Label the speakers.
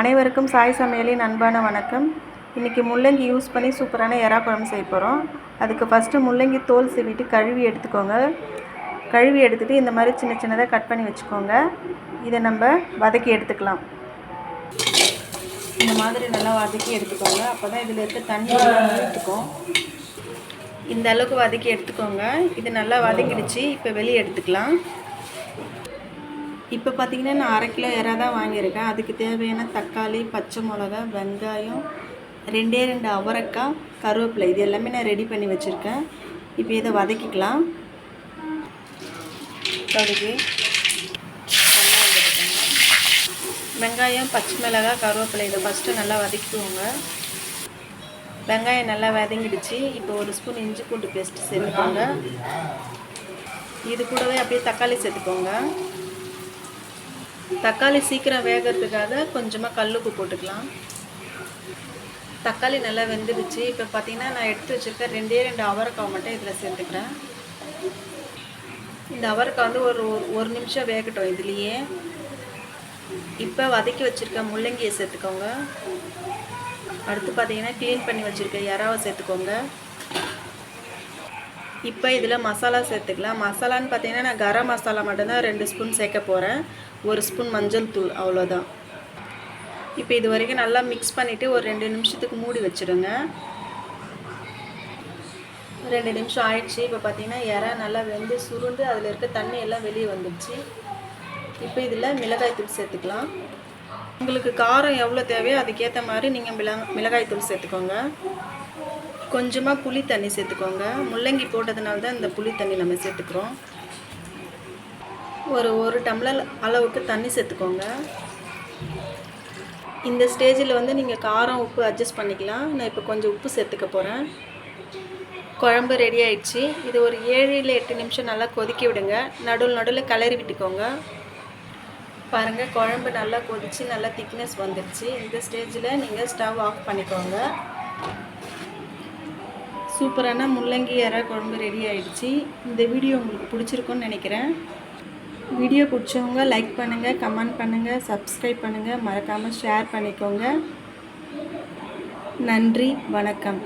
Speaker 1: அனைவருக்கும் சாய் சமையலின் அன்பான வணக்கம். இன்றைக்கி முள்ளங்கி யூஸ் பண்ணி சூப்பரான எறா குழம்பு செய்ய போகிறோம் அதுக்கு ஃபஸ்ட்டு முள்ளங்கி தோல் சீவிட்டு கழுவி எடுத்துக்கோங்க. கழுவி எடுத்துகிட்டு இந்த மாதிரி சின்ன சின்னதாக கட் பண்ணி வச்சுக்கோங்க. இதை நம்ம வதக்கி எடுத்துக்கலாம். இந்த மாதிரி நல்லா வதக்கி எடுத்துக்கோங்க. அப்போ தான் இதில் இருக்க தண்ணி எடுத்துக்கும் இந்த அளவுக்கு வதக்கி எடுத்துக்கோங்க. இது நல்லா வதக்கிடுச்சு. இப்போ வெளியே எடுத்துக்கலாம். இப்போ பார்த்தீங்கன்னா நான் அரை கிலோ இறா தான் வாங்கியிருக்கேன். அதுக்கு தேவையான தக்காளி பச்சை மிளகா வெங்காயம் ரெண்டே ரெண்டு அவரைக்காய் கருவேப்பிலை. இது எல்லாமே நான் ரெடி பண்ணி வச்சுருக்கேன். இப்போ இதை வதக்கிக்கலாம். கடுகு வெங்காயம் பச்சை மிளகா கருவேப்பிலை இதை ஃபஸ்ட்டு நல்லா வதக்கிக்குவோங்க வெங்காயம் நல்லா வதங்கிடுச்சு. இப்போ ஒரு ஸ்பூன் இஞ்சி பூண்டு பேஸ்ட்டு சேர்த்துக்கோங்க. இது கூடவே அப்படியே தக்காளி சேர்த்துக்கோங்க. தக்காளி சீக்கிரம் வேகிறதுக்காக கொஞ்சமாக கல்லுப்பு போட்டுக்கலாம். தக்காளி நல்லா வெந்துடுச்சு. இப்போ பார்த்தீங்கன்னா நான் எடுத்து வச்சுருக்கேன் ரெண்டே ரெண்டு அவரைக்காய் மட்டும் இதில் சேர்த்துக்கிறேன். இந்த அவரைக்காய் வந்து ஒரு ஒரு நிமிஷம் வேகட்டும் இதுலேயே. இப்போ வதக்கி வச்சுருக்க முள்ளங்கியை சேர்த்துக்கோங்க. அடுத்து பார்த்தீங்கன்னா க்ளீன் பண்ணி வச்சுருக்க இறாவை சேர்த்துக்கோங்க. இப்போ இதில் மசாலா சேர்த்துக்கலாம். மசாலான்னு பார்த்தீங்கன்னா நான் கரம் மசாலா மட்டும்தான் ரெண்டு ஸ்பூன் சேர்க்க போகிறேன் ஒரு ஸ்பூன் மஞ்சள் தூள் அவ்வளோதான். இப்போ இது வரைக்கும் நல்லா மிக்ஸ் பண்ணிவிட்டு ஒரு ரெண்டு நிமிஷத்துக்கு மூடி வச்சுடுங்க ரெண்டு நிமிஷம் ஆயிடுச்சு. இப்போ பார்த்தீங்கன்னா இறா நல்லா வெந்து சுருண்டு அதில் இருக்க தண்ணி எல்லாம் வெளியே வந்துடுச்சு. இப்போ இதில் மிளகாய் தூள் சேர்த்துக்கலாம். உங்களுக்கு காரம் எவ்வளோ தேவையோ அதுக்கேற்ற மாதிரி நீங்கள் மிள மிளகாய் தூள் சேர்த்துக்கோங்க. கொஞ்சமாக புளி தண்ணி சேர்த்துக்கோங்க. முள்ளங்கி போட்டதுனால தான் இந்த புளி தண்ணி நம்ம சேர்த்துக்கிறோம். ஒரு ஒரு டம்ளர் அளவுக்கு தண்ணி சேர்த்துக்கோங்க. இந்த ஸ்டேஜில் வந்து நீங்கள் காரம் உப்பு அட்ஜஸ்ட் பண்ணிக்கலாம். நான் இப்போ கொஞ்சம் உப்பு சேர்த்துக்க போகிறேன் குழம்பு ரெடி ஆயிடுச்சு. இது ஒரு ஏழு இல்லை எட்டு நிமிஷம் நல்லா கொதிக்க விடுங்க. நடுவில் நடுவில் கிளறி விட்டுக்கோங்க. பாருங்கள் குழம்பு நல்லா கொதித்து நல்லா திக்னஸ் வந்துடுச்சு. இந்த ஸ்டேஜில் நீங்கள் ஸ்டவ் ஆஃப் பண்ணிக்கோங்க. சூப்பரான முள்ளங்கி இறா குழம்பு ரெடி ஆகிடுச்சி இந்த வீடியோ உங்களுக்கு பிடிச்சிருக்குன்னு நினைக்கிறேன். வீடியோ பிடிச்சவங்க லைக் பண்ணுங்கள் கமெண்ட் பண்ணுங்கள் சப்ஸ்கிரைப் பண்ணுங்கள் மறக்காமல் ஷேர் பண்ணிக்கோங்க. நன்றி வணக்கம்.